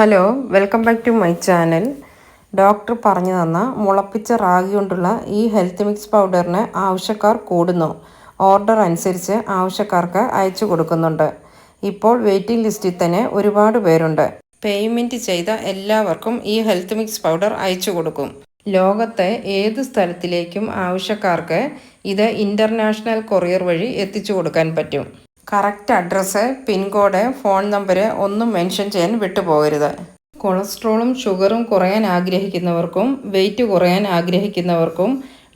Hello welcome back to my channel. Doctor പറഞ്ഞു തന്ന മുളപ്പിച്ച റാഗി കൊണ്ടുള്ള ഈ ഹെൽത്ത് മിക്സ് പൗഡറിന് ആവശ്യക്കാർ കൂടുന്നു. ഓർഡർ അനുസരിച്ച് ആവശ്യക്കാർക്ക് അയച്ചു കൊടുക്കുന്നുണ്ട്. ഇപ്പോൾ വെയിറ്റിംഗ് ലിസ്റ്റിൽ തന്നെ ഒരുപാട് പേരുണ്ട്. പേയ്മെന്റ് ചെയ്ത എല്ലാവർക്കും ഈ ഹെൽത്ത് മിക്സ് പൗഡർ അയച്ചു കൊടുക്കും. ലോകത്തെ ഏത് സ്ഥലത്തിലേക്കും ആവശ്യക്കാർക്ക് ഇത് ഇന്റർനാഷണൽ കൊറിയർ വഴി എത്തിച്ചു കൊടുക്കാൻ പറ്റും. Correct address pincode phone number ഒന്നും മെൻഷൻ ചെയ്യാൻ വിട്ടുപോകരുത്. കൊളസ്ട്രോളും ഷുഗറും കുറയാൻ ആഗ്രഹിക്കുന്നവർക്കും വെയിറ്റ് കുറയാൻ ആഗ്രഹിക്കുന്നവർക്കും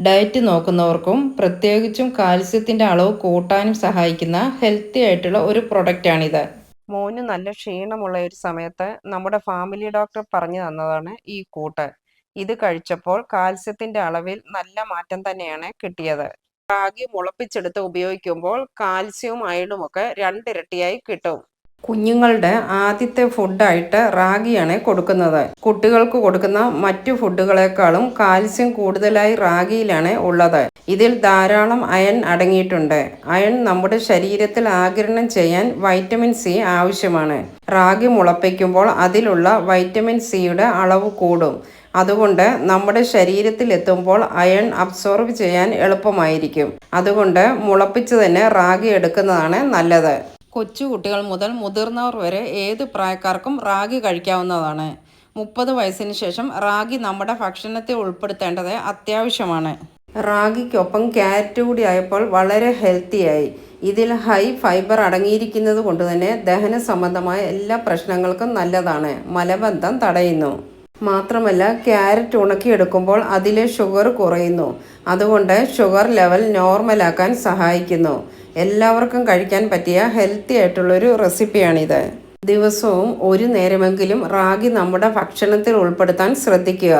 ഡയറ്റ് നോക്കുന്നവർക്കും പ്രത്യേകിച്ചും കാൽസ്യത്തിന്റെ അളവ് കൂട്ടാനും സഹായിക്കുന്ന ഹെൽത്തി ആയിട്ടുള്ള ഒരു പ്രൊഡക്റ്റാണിത്. മോന് നല്ല ക്ഷീണമുള്ള ഒരു സമയത്ത് നമ്മുടെ ഫാമിലി ഡോക്ടർ പറഞ്ഞു തന്നതാണ് ഈ കൂട്ട്. ഇത് കഴിച്ചപ്പോൾ കാൽസ്യത്തിന്റെ അളവിൽ നല്ല മാറ്റം തന്നെയാണ് കിട്ടിയത്. റാഗി മുളപ്പിച്ചെടുത്ത് ഉപയോഗിക്കുമ്പോൾ കാൽസ്യവും അയണുമൊക്കെ രണ്ടിരട്ടിയായി കിട്ടും. കുഞ്ഞുങ്ങളുടെ ആദ്യത്തെ ഫുഡായിട്ട് റാഗിയാണ് കൊടുക്കുന്നത്. കുട്ടികൾക്ക് കൊടുക്കുന്ന മറ്റു ഫുഡുകളെക്കാളും കാൽസ്യം കൂടുതലായി റാഗിയിലാണ് ഉള്ളത്. ഇതിൽ ധാരാളം അയൺ അടങ്ങിയിട്ടുണ്ട്. അയൺ നമ്മുടെ ശരീരത്തിൽ ആകിരണം ചെയ്യാൻ വൈറ്റമിൻ സി ആവശ്യമാണ്. റാഗി മുളപ്പിക്കുമ്പോൾ അതിലുള്ള വൈറ്റമിൻ സിയുടെ അളവ് കൂടും. അതുകൊണ്ട് നമ്മുടെ ശരീരത്തിൽ എത്തുമ്പോൾ അയൺ അബ്സോർബ് ചെയ്യാൻ എളുപ്പമായിരിക്കും. അതുകൊണ്ട് മുളപ്പിച്ച് തന്നെ റാഗി എടുക്കുന്നതാണ് നല്ലത്. കൊച്ചു കുട്ടികൾ മുതൽ മുതിർന്നവർ വരെ ഏത് പ്രായക്കാർക്കും റാഗി കഴിക്കാവുന്നതാണ്. മുപ്പത് വയസ്സിന് ശേഷം റാഗി നമ്മുടെ ഭക്ഷണത്തെ ഉൾപ്പെടുത്തേണ്ടത് അത്യാവശ്യമാണ്. റാഗിക്കൊപ്പം ക്യാരറ്റ് കൂടി ആയപ്പോൾ വളരെ ഹെൽത്തിയായി ഇതിൽ ഹൈ ഫൈബർ അടങ്ങിയിരിക്കുന്നത് കൊണ്ട് തന്നെ ദഹന സംബന്ധമായ എല്ലാ പ്രശ്നങ്ങൾക്കും നല്ലതാണ്. മലബന്ധം തടയുന്നു. മാത്രമല്ല ക്യാരറ്റ് ഉണക്കിയെടുക്കുമ്പോൾ അതിലെ ഷുഗർ കുറയുന്നു. അതുകൊണ്ട് ഷുഗർ ലെവൽ നോർമലാക്കാൻ സഹായിക്കുന്നു. എല്ലാവർക്കും കഴിക്കാൻ പറ്റിയ ഹെൽത്തി ആയിട്ടുള്ളൊരു റെസിപ്പിയാണിത്. ദിവസവും ഒരു നേരമെങ്കിലും റാഗി നമ്മുടെ ഭക്ഷണത്തിൽ ഉൾപ്പെടുത്താൻ ശ്രദ്ധിക്കുക.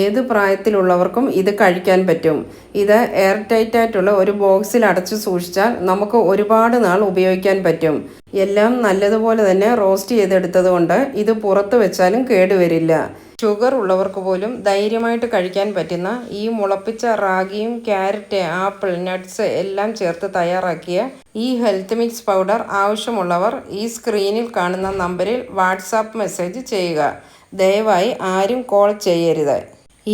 ഏത് പ്രായത്തിലുള്ളവർക്കും ഇത് കഴിക്കാൻ പറ്റും. ഇത് എയർ ടൈറ്റ് ആയിട്ടുള്ള ഒരു ബോക്സിൽ അടച്ചു സൂക്ഷിച്ചാൽ നമുക്ക് ഒരുപാട് നാൾ ഉപയോഗിക്കാൻ പറ്റും. എല്ലാം നല്ലതുപോലെ തന്നെ റോസ്റ്റ് ചെയ്തെടുത്തത് കൊണ്ട് ഇത് പുറത്ത് വെച്ചാലും കേടുവരില്ല. ഷുഗർ ഉള്ളവർക്ക് പോലും ധൈര്യമായിട്ട് കഴിക്കാൻ പറ്റുന്ന ഈ മുളപ്പിച്ച റാഗിയും ക്യാരറ്റ് ആപ്പിൾ നട്ട്സ് എല്ലാം ചേർത്ത് തയ്യാറാക്കിയ ഈ ഹെൽത്ത് മിക്സ് പൗഡർ ആവശ്യമുള്ളവർ ഈ സ്ക്രീനിൽ കാണുന്ന നമ്പറിൽ വാട്സാപ്പ് മെസ്സേജ് ചെയ്യുക. ദയവായി ആരും കോൾ ചെയ്യരുത്.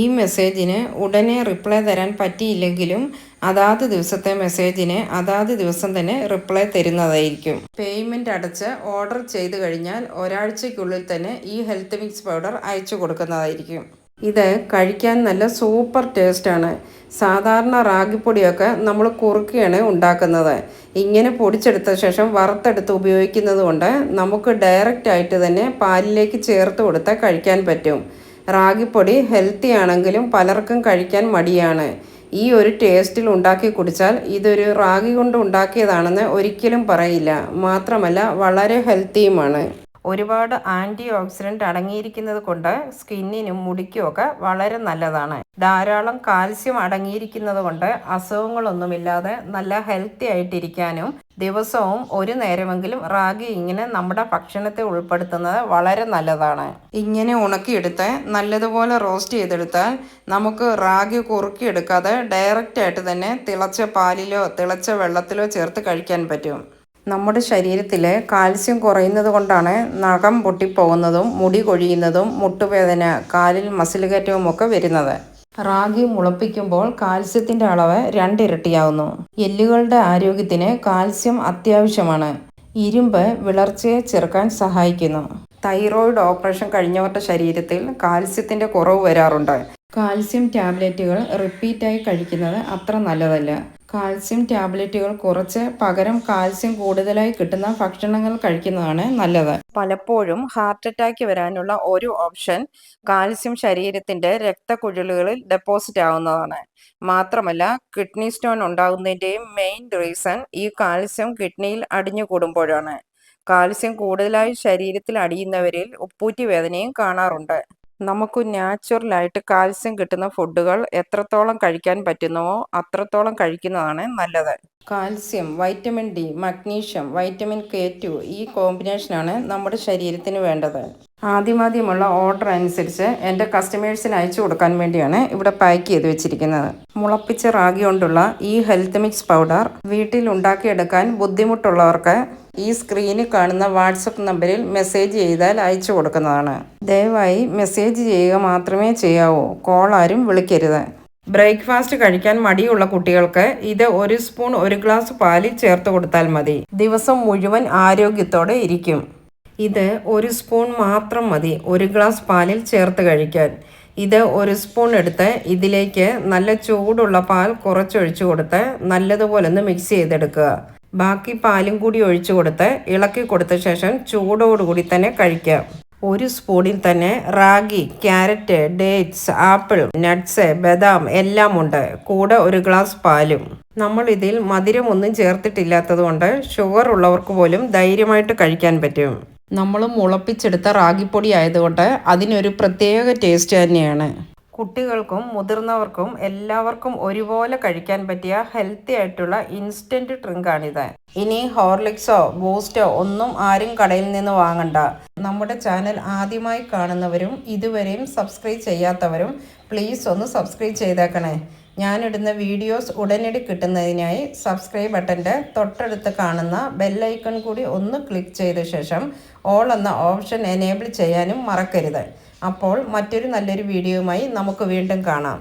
ഈ മെസ്സേജിന് ഉടനെ റിപ്ലൈ തരാൻ പറ്റിയില്ലെങ്കിലും അതാത് ദിവസത്തെ മെസ്സേജിന് അതാത് ദിവസം തന്നെ റിപ്ലൈ തരുന്നതായിരിക്കും. പേയ്മെന്റ് അടച്ച് ഓർഡർ ചെയ്തു കഴിഞ്ഞാൽ ഒരാഴ്ചയ്ക്കുള്ളിൽ തന്നെ ഈ ഹെൽത്ത് മിക്സ് പൗഡർ അയച്ചു കൊടുക്കുന്നതായിരിക്കും. ഇത് കഴിക്കാൻ നല്ല സൂപ്പർ ടേസ്റ്റാണ് സാധാരണ റാഗിപ്പൊടിയൊക്കെ നമ്മൾ കുറുക്കിയാണ് ഉണ്ടാക്കുന്നത്. ഇങ്ങനെ പൊടിച്ചെടുത്ത ശേഷം വറുത്തെടുത്ത് ഉപയോഗിക്കുന്നത് കൊണ്ട് നമുക്ക് ഡയറക്റ്റ് ആയിട്ട് തന്നെ പാലിലേക്ക് ചേർത്ത് കൊടുത്താൽ കഴിക്കാൻ പറ്റും. റാഗിപ്പൊടി ഹെൽത്തി ആണെങ്കിലും പലർക്കും കഴിക്കാൻ മടിയാണ്. ഈ ഒരു ടേസ്റ്റിൽ ഉണ്ടാക്കി കുടിച്ചാൽ ഇതൊരു റാഗി കൊണ്ട് ഉണ്ടാക്കിയതാണെന്ന് ഒരിക്കലും പറയില്ല. മാത്രമല്ല വളരെ ഹെൽത്തിയുമാണ് ഒരുപാട് ആന്റി ഓക്സിഡന്റ് അടങ്ങിയിരിക്കുന്നത് കൊണ്ട് സ്കിന്നിനും മുടിക്കും ഒക്കെ വളരെ നല്ലതാണ്. ധാരാളം കാൽസ്യം അടങ്ങിയിരിക്കുന്നത് കൊണ്ട് അസുഖങ്ങളൊന്നുമില്ലാതെ നല്ല ഹെൽത്തി ആയിട്ടിരിക്കാനും ദിവസവും ഒരു നേരമെങ്കിലും റാഗി ഇങ്ങനെ നമ്മുടെ ഭക്ഷണത്തെ ഉൾപ്പെടുത്തുന്നത് വളരെ നല്ലതാണ്. ഇങ്ങനെ ഉണക്കിയെടുത്ത് നല്ലതുപോലെ റോസ്റ്റ് ചെയ്തെടുത്താൽ നമുക്ക് റാഗി കുറുക്കിയെടുക്കാതെ ഡയറക്റ്റ് ആയിട്ട് തന്നെ തിളച്ച പാലിലോ തിളച്ച വെള്ളത്തിലോ ചേർത്ത് കഴിക്കാൻ പറ്റും. നമ്മുടെ ശരീരത്തിലെ കാൽസ്യം കുറയുന്നത് കൊണ്ടാണ് നഖം പൊട്ടിപ്പോകുന്നതും മുടി കൊഴിയുന്നതും മുട്ടുവേദന കാലിൽ മസിൽ കയറ്റവും ഒക്കെ വരുന്നത്. റാഗി മുളപ്പിക്കുമ്പോൾ കാൽസ്യത്തിന്റെ അളവ് രണ്ടിരട്ടിയാവുന്നു. എല്ലുകളുടെ ആരോഗ്യത്തിന് കാൽസ്യം അത്യാവശ്യമാണ്. ഇരുമ്പ് വിളർച്ചയെ ചെറുക്കാൻ സഹായിക്കുന്നു. തൈറോയിഡ് ഓപ്പറേഷൻ കഴിഞ്ഞവരുടെ ശരീരത്തിൽ കാൽസ്യത്തിന്റെ കുറവ് വരാറുണ്ട്. കാൽസ്യം ടാബ്ലറ്റുകൾ റിപ്പീറ്റായി കഴിക്കുന്നത് അത്ര നല്ലതല്ല. കാൽസ്യം ടാബ്ലറ്റുകൾ കുറച്ച് പകരം കാൽസ്യം കൂടുതലായി കിട്ടുന്ന ഭക്ഷണങ്ങൾ കഴിക്കുന്നതാണ് നല്ലത്. പലപ്പോഴും ഹാർട്ട് അറ്റാക്ക് വരാനുള്ള ഒരു ഓപ്ഷൻ കാൽസ്യം ശരീരത്തിന്റെ രക്തക്കുഴലുകളിൽ ഡെപ്പോസിറ്റ് ആവുന്നതാണ്. മാത്രമല്ല കിഡ്നി സ്റ്റോൺ ഉണ്ടാകുന്നതിന്റെയും മെയിൻ റീസൺ ഈ കാൽസ്യം കിഡ്നിയിൽ അടിഞ്ഞു കൂടുമ്പോഴാണ്. കാൽസ്യം കൂടുതലായി ശരീരത്തിൽ അടിയുന്നവരിൽ ഉപ്പൂറ്റി വേദനയും കാണാറുണ്ട്. നമുക്ക് നാച്ചുറലായിട്ട് കാൽസ്യം കിട്ടുന്ന ഫുഡുകൾ എത്രത്തോളം കഴിക്കാൻ പറ്റുന്നുവോ അത്രത്തോളം കഴിക്കുന്നതാണ് നല്ലത്. Calcium vitamin D magnesium vitamin K two ഈ കോമ്പിനേഷനാണ് നമ്മുടെ ശരീരത്തിന് വേണ്ടത്. ആദ്യമാദ്യമുള്ള ഓർഡർ അനുസരിച്ച് എന്റെ കസ്റ്റമേഴ്സിന് അയച്ചു കൊടുക്കാൻ വേണ്ടിയാണ് ഇവിടെ പാക്ക് ചെയ്ത് വെച്ചിരിക്കുന്നത്. മുളപ്പിച്ച റാഗി കൊണ്ടുള്ള ഈ ഹെൽത്ത് മിക്സ് പൗഡർ വീട്ടിൽ ഉണ്ടാക്കിയെടുക്കാൻ ബുദ്ധിമുട്ടുള്ളവർക്ക് ഈ സ്ക്രീനിൽ കാണുന്ന വാട്സപ്പ് നമ്പറിൽ മെസ്സേജ് ചെയ്താൽ അയച്ചു കൊടുക്കുന്നതാണ്. ദയവായി മെസ്സേജ് ചെയ്യുക മാത്രമേ ചെയ്യാവൂ. കോൾ ആരും വിളിക്കരുത്. ബ്രേക്ക്ഫാസ്റ്റ് കഴിക്കാൻ മടിയുള്ള കുട്ടികൾക്ക് ഇത് ഒരു സ്പൂൺ ഒരു ഗ്ലാസ് പാലിൽ ചേർത്ത് കൊടുത്താൽ മതി. ദിവസം മുഴുവൻ ആരോഗ്യത്തോടെ ഇരിക്കും. ഇത് ഒരു സ്പൂൺ മാത്രം മതി. ഒരു ഗ്ലാസ് പാലിൽ ചേർത്ത് കഴിക്കാൻ. ഇത് ഒരു സ്പൂൺ എടുത്ത് ഇതിലേക്ക് നല്ല ചൂടുള്ള പാൽ കുറച്ചൊഴിച്ചു കൊടുത്ത് നല്ലതുപോലെ ഒന്ന് മിക്സ് ചെയ്തെടുക്കുക. ബാക്കി പാലും കൂടി ഒഴിച്ചു കൊടുത്ത് ഇളക്കി കൊടുത്ത ശേഷം ചൂടോടുകൂടി തന്നെ കഴിക്കാം ഒരു സ്പൂണിൽ തന്നെ ragi carrot dates apple nuts ബദാം എല്ലാം ഉണ്ട്. കൂടെ ഒരു ഗ്ലാസ് പാലും. നമ്മൾ ഇതിൽ മധുരമൊന്നും ചേർത്തിട്ടില്ലാത്തത് കൊണ്ട് ഷുഗർ ഉള്ളവർക്ക് പോലും ധൈര്യമായിട്ട് കഴിക്കാൻ പറ്റും. നമ്മൾ മുളപ്പിച്ചെടുത്ത റാഗിപ്പൊടി ആയതുകൊണ്ട് അതിനൊരു പ്രത്യേക ടേസ്റ്റ് തന്നെയാണ്. കുട്ടികൾക്കും മുതിർന്നവർക്കും എല്ലാവർക്കും ഒരുപോലെ കഴിക്കാൻ പറ്റിയ ഹെൽത്തി ആയിട്ടുള്ള ഇൻസ്റ്റന്റ് ഡ്രിങ്കാണിത് ഇനി ഹോർലിക്സോ ബൂസ്റ്റോ ഒന്നും ആരും കടയിൽ നിന്ന് വാങ്ങണ്ട. നമ്മുടെ ചാനൽ ആദ്യമായി കാണുന്നവരും ഇതുവരെയും സബ്സ്ക്രൈബ് ചെയ്യാത്തവരും പ്ലീസ് ഒന്ന് സബ്സ്ക്രൈബ് ചെയ്തേക്കണേ. ഞാനിടുന്ന വീഡിയോസ് ഉടനടി കിട്ടുന്നതിനായി സബ്സ്ക്രൈബ് ബട്ടന്റെ തൊട്ടടുത്ത് കാണുന്ന ബെല്ലൈക്കൺ കൂടി ഒന്ന് ക്ലിക്ക് ചെയ്ത ശേഷം ഓൾ എന്ന ഓപ്ഷൻ എനേബിൾ ചെയ്യാനും മറക്കരുത്. അപ്പോൾ മറ്റൊരു നല്ലൊരു വീഡിയോയുമായി നമുക്ക് വീണ്ടും കാണാം.